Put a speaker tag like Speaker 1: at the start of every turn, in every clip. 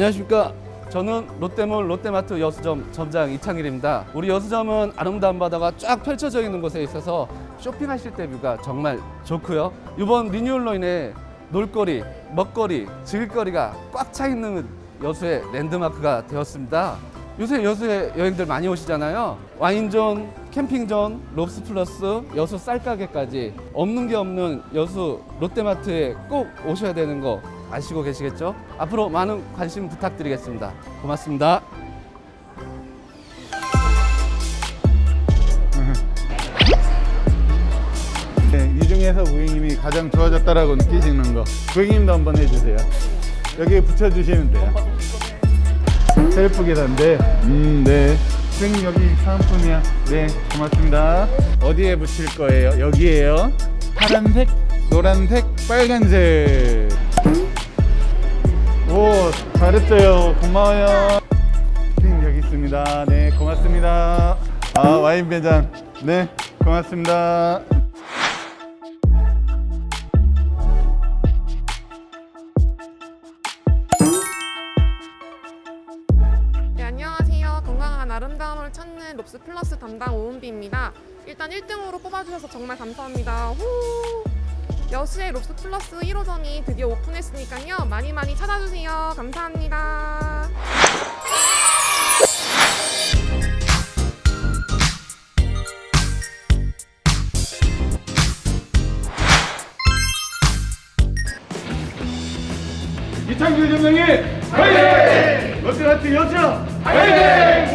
Speaker 1: 안녕하십니까. 저는 롯데몰 롯데마트 여수점 점장 이창일입니다. 우리 여수점은 아름다운 바다가 쫙 펼쳐져 있는 곳에 있어서 쇼핑하실 때 뷰가 정말 좋고요. 이번 리뉴얼로 인해 놀거리, 먹거리, 즐길거리가 꽉 차 있는 여수의 랜드마크가 되었습니다. 요새 여수에 여행들 많이 오시잖아요. 와인존, 캠핑존, 롭스 플러스, 여수 쌀가게까지 없는 게 없는 여수 롯데마트에 꼭 오셔야 되는 거 아시고 계시겠죠? 앞으로 많은 관심 부탁드리겠습니다. 고맙습니다.
Speaker 2: 네, 이 중에서 고객님이 가장 좋아졌다라고 느끼시는 거 고객님도 한번 해주세요. 여기에 붙여주시면 돼요. 셀프 계산대. 음 네. 고객님 여기 사은품이야. 네 고맙습니다. 어디에 붙일 거예요? 여기에요? 파란색 노란색 빨간색 오 잘했어요 고마워요 고객님 여기 있습니다 네 고맙습니다 아 와인 매장 네 고맙습니다
Speaker 3: 네, 안녕하세요. 건강한 아름다움을 찾는 롭스 플러스 담당 오은비입니다. 일단 1등으로 뽑아주셔서 정말 감사합니다. 후! 여수의 롭스 플러스 1호점이 드디어 오픈했으니까요. 많이 많이 찾아주세요. 감사합니다.
Speaker 2: 이창규 점장님 화이팅! 롯데마트 여자 화이팅!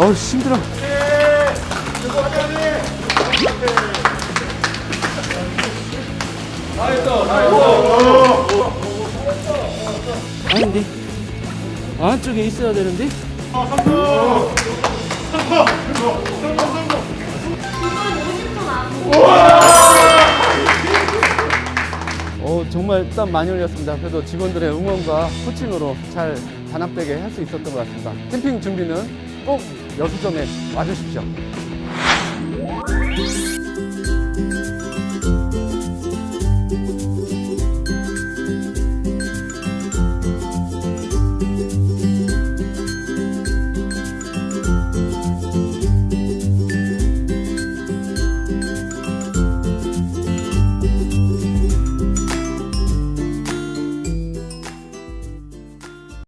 Speaker 1: 어우, 힘들어. 아닌데. 안쪽에 있어야 되는데?
Speaker 4: 2분 50초 남았습니다.
Speaker 1: 어, 정말 땀 많이 흘렸습니다. 그래도 직원들의 응원과 코칭으로 잘 단합되게 할 수 있었던 것 같습니다. 캠핑 준비는 꼭 여수점에 와주십시오.